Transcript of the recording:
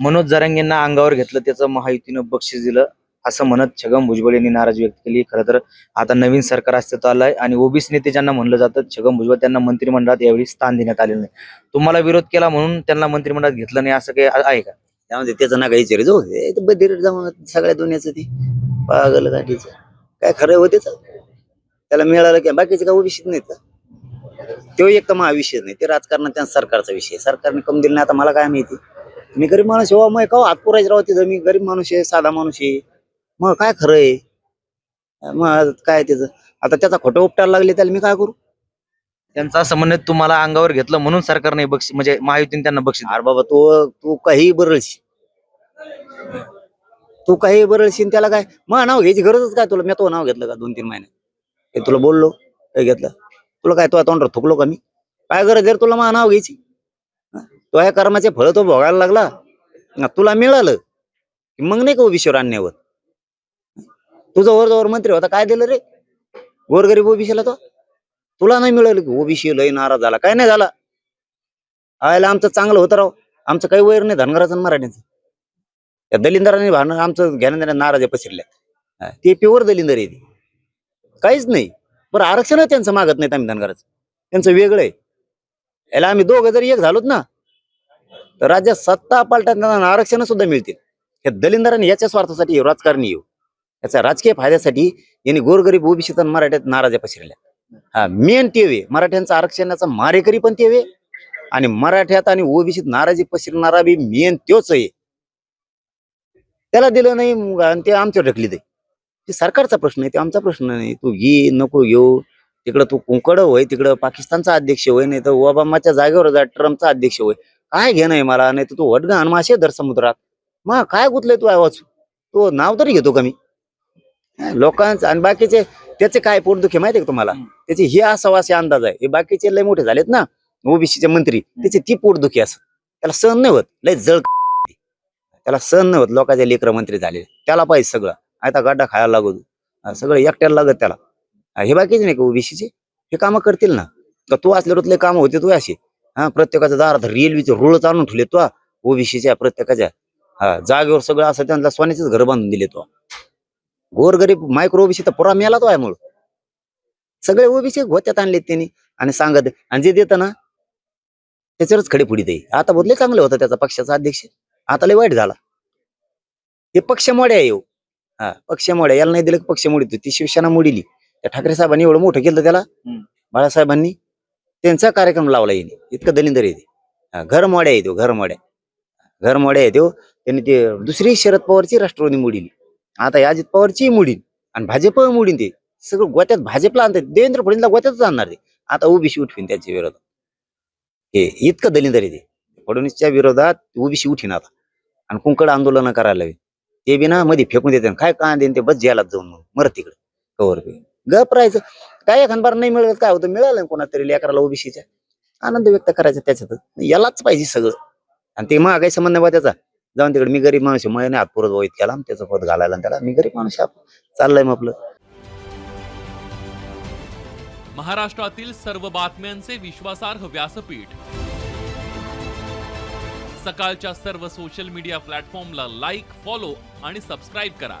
मनोज जरांगेंना अंगावर घेतलं त्याचं महायुतीनं बक्षीस दिलं असं म्हणत छगन भुजबळ यांनी नाराजी व्यक्त केली. खरं तर आता नवीन सरकार अस्तित्वात आलंय आणि ओबीसी नेते ज्यांना म्हणलं जातं छगन भुजबळ त्यांना मंत्रिमंडळात यावेळी स्थान देण्यात आलेलं नाही. तुम्हाला विरोध केला म्हणून त्यांना मंत्रिमंडळात घेतलं नाही असं काही आहे का? त्यामध्ये त्याचं ना काही जो बधीर सगळ्या दुनियाचं ती पागल गाठीचं काय खरं होते त्याला मिळालं की बाकीचे काय ओबीसीत नाही तर तो एक तर महाविषय नाही ते राजकारणात त्या सरकारचा विषय सरकारने कम दिलं नाही आता मला काय माहिती? मी गरीब माणूस आहे, हो मग का हात पुरायचे राहू तिथं? मी गरीब माणूस आहे साधा माणूस आहे. मग काय खरं आहे? मग काय त्याचं? आता त्याचा खोटं उपटायला लागले त्याला मी काय करू? त्यांचं आहे, तुम्हाला अंगावर घेतलं म्हणून सरकारने बक्षीस म्हणजे महायुतीने त्यांना बक्षीस दिलं. अरे बाबा तू तू काही बरळशी तू काही बरळशील त्याला काय? मग नाव घ्यायची गरजच काय तुला? मी तो नाव घेतलं का दोन तीन महिने हे तुला बोललो काय घेतलं. तुला काय तो तोंडावर थुकलो का मी? काय गरज आहे रे तुला मग नाव घ्यायची? तो या कर्माचे फळ तो भोगायला लागला. तुला मिळालं. की मग नाही का ओबीसीवर आणण्यावर? तुझा वर जवळ मंत्री होता काय दिलं रे? गोरगरीब ओबीसीला तो? तुला नाही मिळालं की ओबीसी लय नाराज झाला. काय नाही झाला? आयला आमचं चांगलं होतं राव. आमचं काही वैर नाही धनगराचं आणि मराठ्यांचं त्या दलिंदराने भांडण आमचं घेण्या नाराज पसरल्या ते प्युअर दलिंदर आहे काहीच नाही. बरं आरक्षण त्यांचं मागत नाहीत आम्ही धनगराचं त्यांचं वेगळं आहे. याला आम्ही दोघं जरी एक झालोत ना राज्यात सत्ता पालटांना आरक्षण सुद्धा मिळतील. हे दलिंदरांनी याच्या स्वार्थासाठी राजकारणी येऊ. याच्या राजकीय फायद्यासाठी यांनी गोरगरीब ओबीसी आणि मराठ्यात नाराज पसरल्या हा मेन तेवे मराठ्यांचा आरक्षणाचा मारेकरी पण तेवे आणि मराठ्यात आणि ओबीसीत नाराजी पसरणारा बी मेन तोच आहे. त्याला दिलं नाही मग आणि ते आमच्यावर ढकली दे ते सरकारचा प्रश्न आहे ते आमचा प्रश्न नाही. तू घे नको घेऊ तिकडं तू कुंकड होय तिकडं पाकिस्तानचा अध्यक्ष होय नाही तर ओबामाच्या जागेवर जा ट्रम्पचा अध्यक्ष होय. काय घे नाही मला? नाही तर तू वडगा आणि मासे धर समुद्रात. मग काय गुतलंय तू आवाज? तो नाव तरी घेतो का मी? लोकांचं आणि बाकीचे त्याचे काय पोटदुखी माहिती आहे का तुम्हाला? त्याचे हे असावा असे अंदाज आहे. हे बाकीचे लय मोठे झालेत ना ओबीसीचे मंत्री. त्याची ती पोटदुखी असं. त्याला सहन नाही होत. लय जळ त्याला सहन नाही होत. लोकांचे लेकर मंत्री झाले. त्याला पाहिजे सगळं. आता गड्डा खायला लागू हा, सगळं एकट्याला लागत त्याला. हा, हे बाकीचे नाही का ओबीसीचे? हे कामं करतील ना. का तू असल्यावर तुला काम होते तू असे. हा प्रत्येकाच्या दारात रेल्वेचे रुळच आणून ठेवले तो ओबीसीच्या प्रत्येकाच्या. हा जागेवर सगळं असं त्यांना सोन्याचेच घर बांधून दिले तो. गोरगरीब मायक्रो ओबीसी तर पुरा मेला तो आहे मूळ सगळे ओबीसी गोत्यात आणले त्यांनी आणि सांगत आणि जे देतं ना त्याच्यावरच खडे पुढे ते. आता बदले चांगलं होतं त्याचा पक्षाचा अध्यक्ष. आता लय वाईट झाला. ते पक्ष मोड्या आहे ह्यो. हा पक्ष मोड्या. याला नाही दिलं की पक्ष मोडी ती शिवसेना मोडीली. त्या ठाकरे साहेबांनी एवढं मोठं केलं त्याला. बाळासाहेबांनी. त्यांचा कार्यक्रम लावला येणे इतकं दलिंदर येते घरमोड्या येतो घरमोड्या घरमोड्या येतो त्यांनी ते दुसरी शरद पवारची राष्ट्रवादी मोडीली आता या अजित पवारची मोडील आणि भाजप मोडीन ते. सगळं गोत्यात भाजपला आणतात. देवेंद्र फडणवीसला गोत्यातच आणणार ते. आता ओबीसी उठवीन त्याच्या विरोधात. हे इतकं दलिंदर येते फडणवीसच्या विरोधात ओबीसी उठीन आता. आणि कुंकड आंदोलन करायला हवी ते बी ना मध्ये फेकून देते काय का देईन ते बस जेलात जाऊन मग. मर तिकडे. कवर गप राहायचं. काय एखाद बार नाही मिळत काय होतं? मिळालं कोणा तरी लेकराला ओबीसीच्या. आनंद व्यक्त करायचा त्याच्यात. यालाच पाहिजे सगळं. आणि ते मग काही संबंध नाही बा त्याचा. जाऊन तिकडे मी गरीब माणूस आहे. नाही हात पुरत वाईट केला त्याचं पद घालायला त्याला मी गरीब माणूस चाललंय मग आपलं. महाराष्ट्रातील सर्व बातम्यांचे विश्वासार्ह व्यासपीठ. सकाळच्या सर्व सोशल मीडिया प्लॅटफॉर्मला लाईक फॉलो आणि सबस्क्राईब करा.